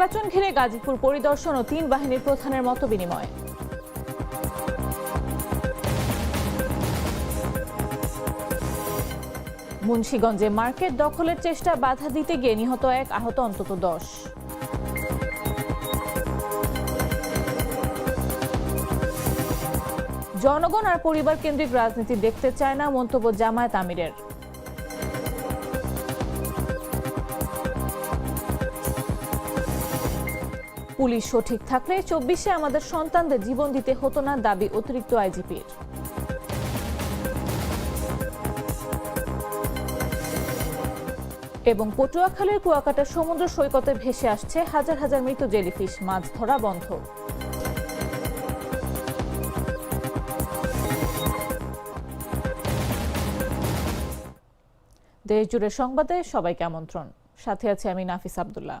নির্বাচন ঘিরে গাজীপুর পরিদর্শন ও তিন বাহিনীর প্রধানের মত বিনিময়। মুন্সীগঞ্জে মার্কেট দখলের চেষ্টা বাধা দিতে গিয়ে নিহত এক আহত অন্তত দশ। জনগণ আর পরিবার কেন্দ্রিক রাজনীতি দেখতে চায় না মন্তব্য জামায়াত আমিরের। পুলিশ সঠিক থাকলে চব্বিশে আমাদের সন্তানদের জীবন দিতে হতো না দাবি অতিরিক্ত আইজিপির। এবং পটুয়াখালীর কুয়াকাটা সমুদ্র সৈকতে ভেসে আসছে হাজার হাজার মৃত জেলিফিশ, মাছ ধরা বন্ধ। দেশ জুড়ে সংবাদে সবাইকে আমন্ত্রণ। সাথে আছে আমি নাফিস আব্দুল্লাহ।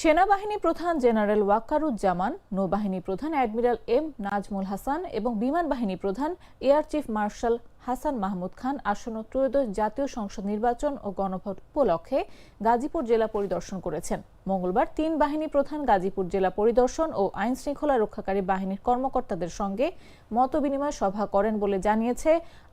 সেনাবাহিনী প্রধান জেনারেল ওয়াকারুজ্জামান, নৌবাহিনী প্রধান অ্যাডমিরাল এম নাজমুল হাসান এবং বিমান বাহিনী প্রধান air chief marshal Hasan Mahmud Khan আসন্ন ত্রয়োদশ জাতীয় সংসদ নির্বাচন ও গণভোট উপলক্ষে গাজীপুর জেলা পরিদর্শন করেছেন। মঙ্গলবার তিন বাহিনী প্রধান গাজীপুর জেলা পরিদর্শন ও আইন শৃঙ্খলা রক্ষাকারী বাহিনীর কর্মকর্তাদের সঙ্গে মতবিনিময় সভা করেন বলে জানিয়েছে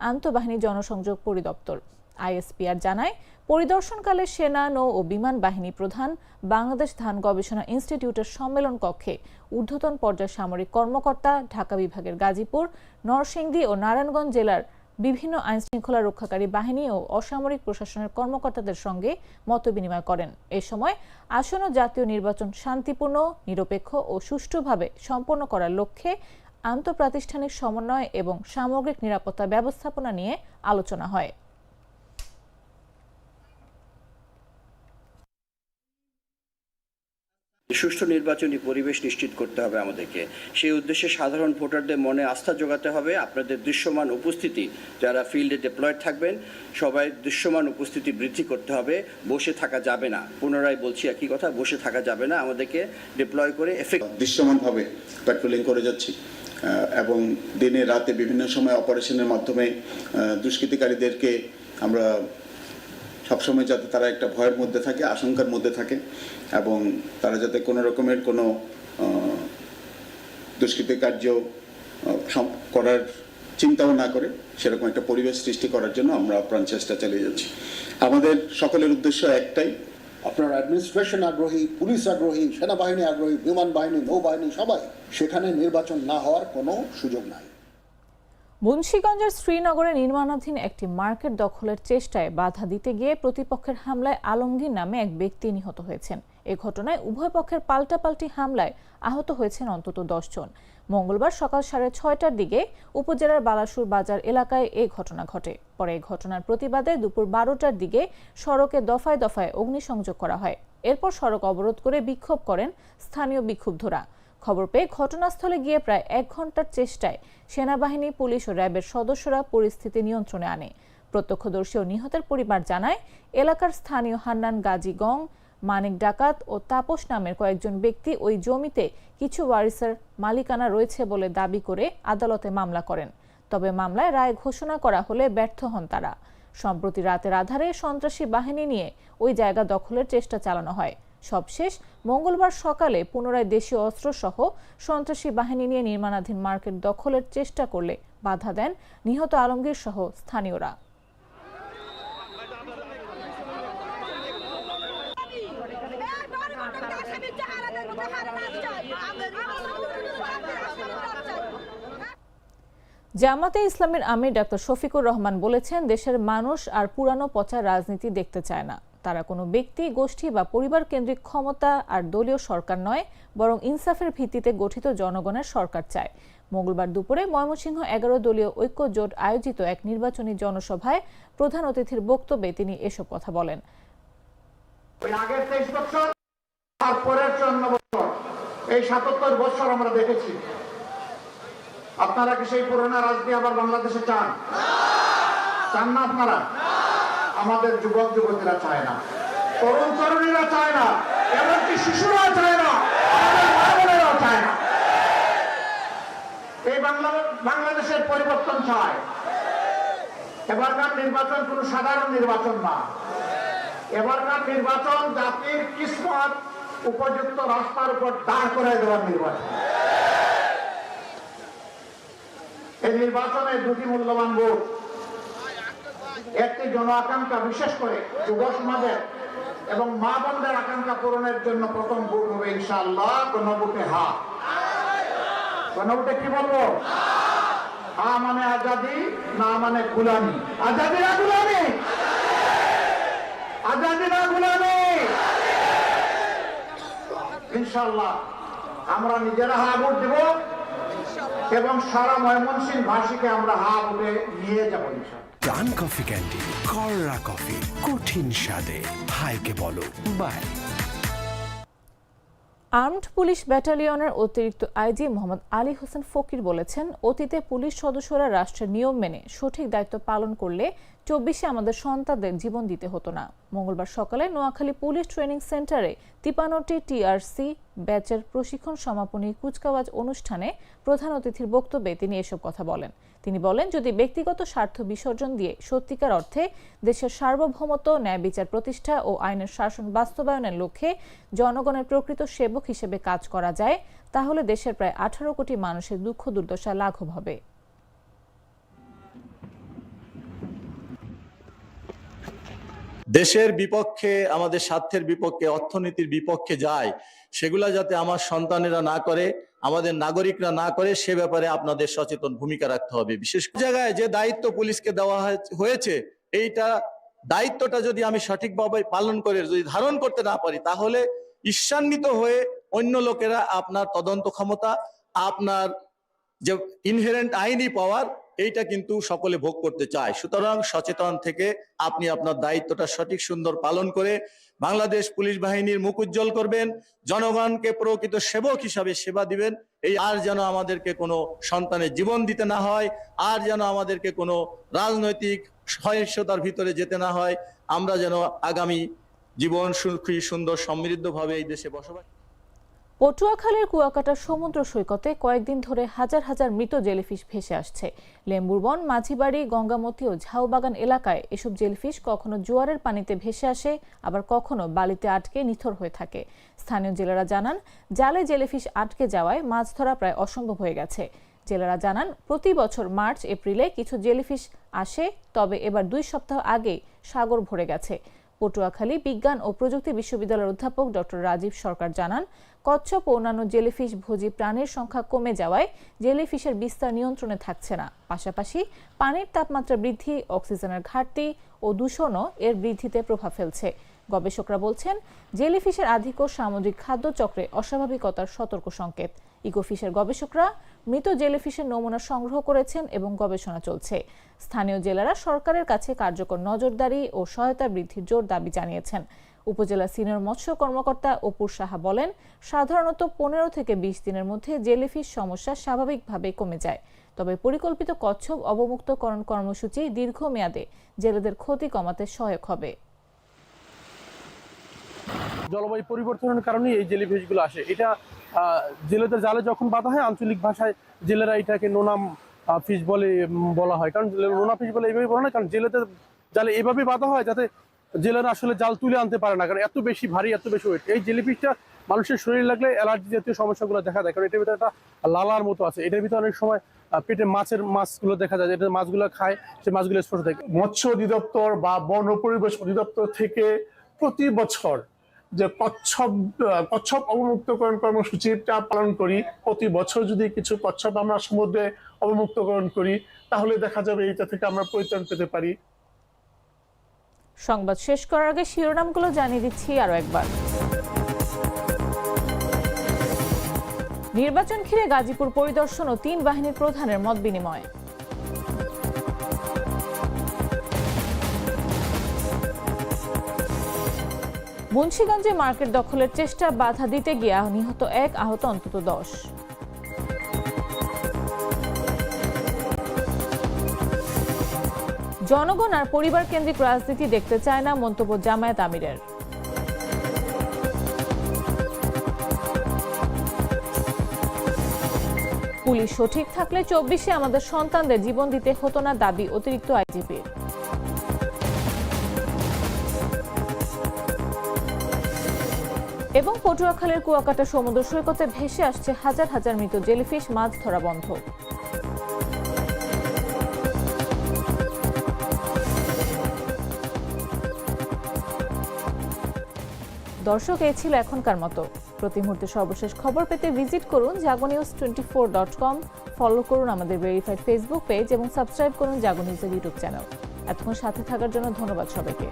আন্তঃবাহিনী জনসংযোগ পরিদপ্তর। আইএসপিআর জানায়, পরিদর্শনকালে সেনা, নৌ ও বিমান বাহিনী প্রধান বাংলাদেশ ধান গবেষণা ইনস্টিটিউটের সম্মেলন কক্ষে ঊর্ধ্বতন পর্যায়ের সামরিক কর্মকর্তা ঢাকা বিভাগের গাজীপুর, নরসিংদী ও নারায়ণগঞ্জ জেলার বিভিন্ন আইন শৃঙ্খলা রক্ষাকারী বাহিনী ও অসামরিক প্রশাসনের কর্মকর্তাদের সঙ্গে মতবিনিময় করেন। এ সময় আসন্ন জাতীয় নির্বাচন শান্তিপূর্ণ, নিরপেক্ষ ও সুষ্ঠুভাবে সম্পন্ন করার লক্ষ্যে আন্তঃপ্রাতিষ্ঠানিক সমন্বয় এবং সামগ্রিক নিরাপত্তা ব্যবস্থাপনা নিয়ে আলোচনা হয়। সুষ্ঠু নির্বাচনী পরিবেশ নিশ্চিত করতে হবে আমাদেরকে। সেই উদ্দেশ্যে সাধারণ ভোটারদের মনে আস্থা যোগাতে হবে। আপনাদের দৃশ্যমান উপস্থিতি, যারা ফিল্ডে ডিপ্লয়েড থাকবেন, সবাই দৃশ্যমান উপস্থিতি বৃদ্ধি করতে হবে। বসে থাকা যাবে না। পুনরায় বলছি একই কথা, বসে থাকা যাবে না। আমাদেরকে ডিপ্লয় করে এফেক্ট দৃশ্যমানভাবে প্যাট্রোলিং করে যাচ্ছি। এবং দিনে রাতে বিভিন্ন সময় অপারেশনের মাধ্যমে দুষ্কৃতিকারীদেরকে আমরা সবসময় যাতে তারা একটা ভয়ের মধ্যে থাকে, আশঙ্কার মধ্যে থাকে এবং তারা যাতে কোনো রকমের কোনো দুষ্কৃতি কার্য করার চিন্তাও না করে সেরকম একটা পরিবেশ সৃষ্টি করার জন্য আমরা প্রাণ চেষ্টা চালিয়ে যাচ্ছি। আমাদের সকলের উদ্দেশ্য একটাই, আপনার অ্যাডমিনিস্ট্রেশন আগ্রহী, পুলিশ আগ্রহী, সেনাবাহিনী আগ্রহী, বিমান বাহিনী, নৌবাহিনী, সবাই সেখানে নির্বাচন না হওয়ার কোনো সুযোগ নাই। মুন্সীগঞ্জের শ্রীনগরে নির্মাণাধীন একটি মার্কেট দখলের চেষ্টায় বাধা দিতে গিয়ে প্রতিপক্ষের হামলায় আলমগীর নামে এক ব্যক্তি নিহত হয়েছেন। এ ঘটনায় উভয় পক্ষের পাল্টাপাল্টি হামলায় আহত হয়েছেন অন্তত জন। মঙ্গলবার সকাল সাড়ে ছয়টার দিকে উপজেলার বালাসুর বাজার এলাকায় এ ঘটনা ঘটে। পরে এই ঘটনার প্রতিবাদে দুপুর বারোটার দিকে সড়কে দফায় দফায় অগ্নিসংযোগ করা হয়। এরপর সড়ক অবরোধ করে বিক্ষোভ করেন স্থানীয় বিক্ষুব্ধরা। খবর পেয়ে ঘটনাস্থলে গিয়ে প্রায় এক ঘণ্টার চেষ্টায় সেনাবাহিনী, পুলিশ ও র্যাবের সদস্যরা পরিস্থিতি নিয়ন্ত্রণে আনে। প্রত্যক্ষদর্শী ও নিহতের পরিবার জানায়, এলাকার স্থানীয় হান্নান গাজী গং, মানিক ডাকাত ও তাপস নামের কয়েকজন ব্যক্তি ওই জমিতে কিছু ওয়ারিসের মালিকানা রয়েছে বলে দাবি করে আদালতে মামলা করেন। তবে মামলায় রায় ঘোষণা করা হলে ব্যর্থ হন তারা। সম্প্রতি রাতের আধারে সন্ত্রাসী বাহিনী নিয়ে ওই জায়গা দখলের চেষ্টা চালানো হয়। সবশেষ মঙ্গলবার সকালে পুনরায় দেশীয় অস্ত্র সহ সন্ত্রাসী বাহিনী নিয়ে নির্মাণাধীন মার্কেট দখলের চেষ্টা করলে বাধা দেন নিহত আলমগীর সহ স্থানীয়রা। জামাতে ইসলামের আমির ডাক্তার শফিকুর রহমান বলেছেন, দেশের মানুষ আর পুরানো পচা রাজনীতি দেখতে চায় না। তারা কোনো ব্যক্তি, গোষ্ঠী বা পরিবার কেন্দ্রিক ক্ষমতা আর দলীয় সরকার নয়, বরং ইনসাফের ভিত্তিতে গঠিত জনগণের সরকার চায়। মঙ্গলবার দুপুরে ময়মনসিংহ এগারো দলীয় ঐক্য জোট আয়োজিত এক নির্বাচনী জনসভায় প্রধান অতিথির বক্তব্যে তিনি এসব কথা বলেন। এই সাতাত্তর বছর আমরা দেখেছি। আপনারা কি সেই পুরোনো রাজনীতি আবার বাংলাদেশে চান? চান না আপনারা? আমাদের যুবক, যুবতীরা চায় না। তরুণ, তরুণীরা চায় না। এমনকি শিশুরা চায় না। চায় না। এই বাংলাদেশের পরিবর্তন চায়। এবারকার নির্বাচন কোনো সাধারণ নির্বাচন না। এবারকার নির্বাচন জাতির কিসমত উপযুক্ত রাস্তার উপর দাঁড় করে দেওয়ার নির্বাচন। এই নির্বাচনে দুটি মূল্যবান ভোট। একটি জন আকাঙ্ক্ষা বিশেষ করে যুব সমাজের এবং মা বোনদের আকাঙ্ক্ষা পূরণের জন্য প্রথম ভোট হবে ইনশাআল্লাহ কোন ভোটে হা। কোন ভোটে কি বলব? হা মানে আজাদি, না মানে গুলামি। আজাদি না গুলামি? আজাদি না গুলামি? ইনশাআল্লাহ আমরা নিজেরা হা ভোট দেব এবং সারা ময়মনসিংহ ভাষীকে আমরা হা ভোটে নিয়ে যাব ইনশাআল্লাহ। প্রাণ কফি ক্যান্ডি কররা কফি, কঠিন স্বাদে। হাইকে বলো, বাই। আর্মড পুলিশ ব্যাটালিয়নের অতিরিক্ত আইজি মোহাম্মদ আলী হোসেন ফকির বলেছেন, অতীতে পুলিশ সদস্যরা রাষ্ট্রের নিয়ম মেনে সঠিক দায়িত্ব পালন করলে চব্বিশে আমাদের সন্তানদের জীবন দিতে হতো না। মঙ্গলবার সকালে নোয়াখালী পুলিশ ট্রেনিং সেন্টারে তিপান্নটি টিআরসি ব্যাচের প্রশিক্ষণ সমাপনী কুচকাওয়াজ অনুষ্ঠানে প্রধান অতিথির বক্তব্যে তিনি এসব কথা বলেন। তিনি বলেন, যদি ব্যক্তিগত স্বার্থ বিসর্জন দিয়ে সত্যিকার অর্থে দেশের সার্বভৌমত্ব, ন্যায় বিচার প্রতিষ্ঠা ও আইনের শাসন বাস্তবায়নের লক্ষ্যে জনগণের প্রকৃত সেবক হিসেবে কাজ করা যায়, তাহলে দেশের প্রায় আঠারো কোটি মানুষের দুঃখ দুর্দশা লাঘব হবে। দেশের বিপক্ষে, আমাদের স্বার্থের বিপক্ষে, অর্থনীতির বিপক্ষে যায়, সেগুলা যাতে আমার সন্তানেরা না করে, আমাদের নাগরিকরা না করে, সে ব্যাপারে আপনাদের সচেতন ভূমিকা রাখতে হবে। বিশেষ জায়গায় যে দায়িত্ব পুলিশকে দেওয়া হয়ে- হয়েছে, এইটা দায়িত্বটা যদি আমি সঠিকভাবে পালন করে, যদি ধারণ করতে না পারি, তাহলে ঈর্ষান্বিত হয়ে অন্য লোকেরা আপনার তদন্ত ক্ষমতা, আপনার যে ইনহেরেন্ট আইনি পাওয়ার এইটা কিন্তু সকলে ভোগ করতে চায়। সুতরাং সচেতন থেকে আপনি আপনার দায়িত্বটা সঠিক সুন্দর পালন করে বাংলাদেশ পুলিশ বাহিনীর মুখ উজ্জ্বল করবেন, জনগণকে প্রকৃত সেবক হিসাবে সেবা দিবেন। এই আর যেন আমাদেরকে কোনো সন্তানের জীবন দিতে না হয়, আর যেন আমাদেরকে কোনো রাজনৈতিক সহিংসতার ভিতরে যেতে না হয়, আমরা যেন আগামী জীবন সুখী, সুন্দর, সমৃদ্ধভাবে এই দেশে বসবাস পটুয়াখালীর কুয়াকাটার সমুদ্র সৈকতে কয়েকদিন ধরে হাজার হাজার মৃত জেলিফিশ ভেসে আসছে। লেম্বুরবন, মাঝিবাড়ি, গঙ্গামতি ও ঝাউবাগান এলাকায় এসব জেলিফিশ কখনো জোয়ারের পানিতে ভেসে আসে, আবার কখনো বালিতে আটকে নিথর হয়ে থাকে। স্থানীয় জেলেরা জানান, জালে জেলিফিশ আটকে যাওয়ায় মাছ ধরা প্রায় অসম্ভব হয়ে গেছে। জেলেরা জানান, প্রতি বছর মার্চ, এপ্রিলে কিছু জেলিফিশ আসে, তবে এবার দুই সপ্তাহ আগে সাগর ভরে গেছে। পটুয়াখালী বিজ্ঞান ও প্রযুক্তি বিশ্ববিদ্যালয়ের অধ্যাপক ডক্টর রাজীব সরকার জানান, কচ্ছপ ও অন্যান্য জেলিফিশ ভোজি প্রাণীর সংখ্যা কমে যাওয়ায় জেলিফিশের বিস্তার নিয়ন্ত্রণে থাকছে না। পাশাপাশি পানির তাপমাত্রা বৃদ্ধি, অক্সিজেনের ঘাটতি ও দূষণও এর বৃদ্ধিতে প্রভাব ফেলছে। গবেষকরা বলছেন, জেলিফিশের আধিক্য সামুদ্রিক খাদ্য চক্রে অস্বাভাবিকতার সতর্ক সংকেত। ইকোফিশের গবেষকরা মৃত জেলিফিশের নমুনা সংগ্রহ করেছেন এবং গবেষণা চলছে। স্থানীয় জেলারা সরকারের কাছে কার্যকর নজরদারি ও সহায়তা বৃদ্ধির জোর দাবি জানিয়েছেন। উপজেলা সিনিয়র মৎস্য কর্মকর্তা অপুর সাহা বলেন, সাধারণত পনেরো থেকে বিশ দিনের মধ্যে জেলিফিশ সমস্যা স্বাভাবিকভাবে কমে যায়। তবে পরিকল্পিত কচ্ছপ অবমুক্তকরণ কর্মসূচি দীর্ঘমেয়াদে জেলেদের ক্ষতি কমাতে সহায়ক হবে। জলবায়ু পরিবর্তনের কারণে এই জেলিফিশগুলো আসে। এটা জেলেদের জালে যখন বাঁধা হয়, আঞ্চলিক ভাষায় জেলেরা এটাকে নোনাম ফিশ বলে বলা হয়। কারণ নোনা ফিশ বলে এইভাবে বলা হয়, কারণ জেলেদের জালে এভাবে বাঁধা হয় যাতে জেলেরা আসলে জাল তুলে আনতে পারে না। কারণ এত বেশি ভারী, এত বেশি ওয়েট এই জেলিফিশটা মানুষের শরীর লাগলে অ্যালার্জি জাতীয় সমস্যাগুলো দেখা দেয়। কারণ এটার ভিতরে একটা লালার মতো আছে। এটার ভিতরে অনেক সময় পেটে মাছের মাছগুলো দেখা যায় এটা মাছগুলো খায়, সে মাছগুলো স্পষ্ট থাকে। মৎস্য অধিদপ্তর বা বন পরিবেশ অধিদপ্তর থেকে প্রতি বছর যে কচ্ছপ কচ্ছপ অবমুক্তকরণ কর্মসূচিটা পালন করি, প্রতি বছর যদি কিছু কচ্ছপ আমরা সমুদ্রে অবমুক্তকরণ করি, তাহলে দেখা যাবে এটা থেকে আমরা পরিত্রাণ পেতে পারি। সংবাদ শেষ করার আগে শিরোনামগুলো জানিয়ে দিচ্ছি আরও একবার। নির্বাচন ঘিরে গাজীপুর পরিদর্শন ও তিন বাহিনীর প্রধানের মত বিনিময়। মুন্সিগঞ্জে মার্কেট দখলের চেষ্টা বাধা দিতে গিয়ে নিহত এক আহত অন্তত দশ। জনগণ আর পরিবার কেন্দ্রিক রাজনীতি দেখতে চায় না মন্তব্য জামায়াত আমিরের। পুলিশ সঠিক থাকলে চব্বিশে আমাদের সন্তানদের জীবন দিতে হতো না দাবি অতিরিক্ত আইজিপির। এবং পটুয়াখালীর কুয়াকাটা সমুদ্র সৈকতে ভেসে আসছে হাজার হাজার মৃত জেলিফিশ, মাছ ধরা বন্ধ। দর্শক এই ছিল এখনকার মতো। প্রতি মুহূর্তে সর্বশেষ খবর পেতে ভিজিট করুন Jago news twenty four dot com, follow করুন আমাদের ভেরিফাইড ফেসবুক পেজ এবং সাবস্ক্রাইব করুন জাগো নিউজের ইউটিউব চ্যানেল। এতক্ষণ সাথে থাকার জন্য ধন্যবাদ সবাইকে।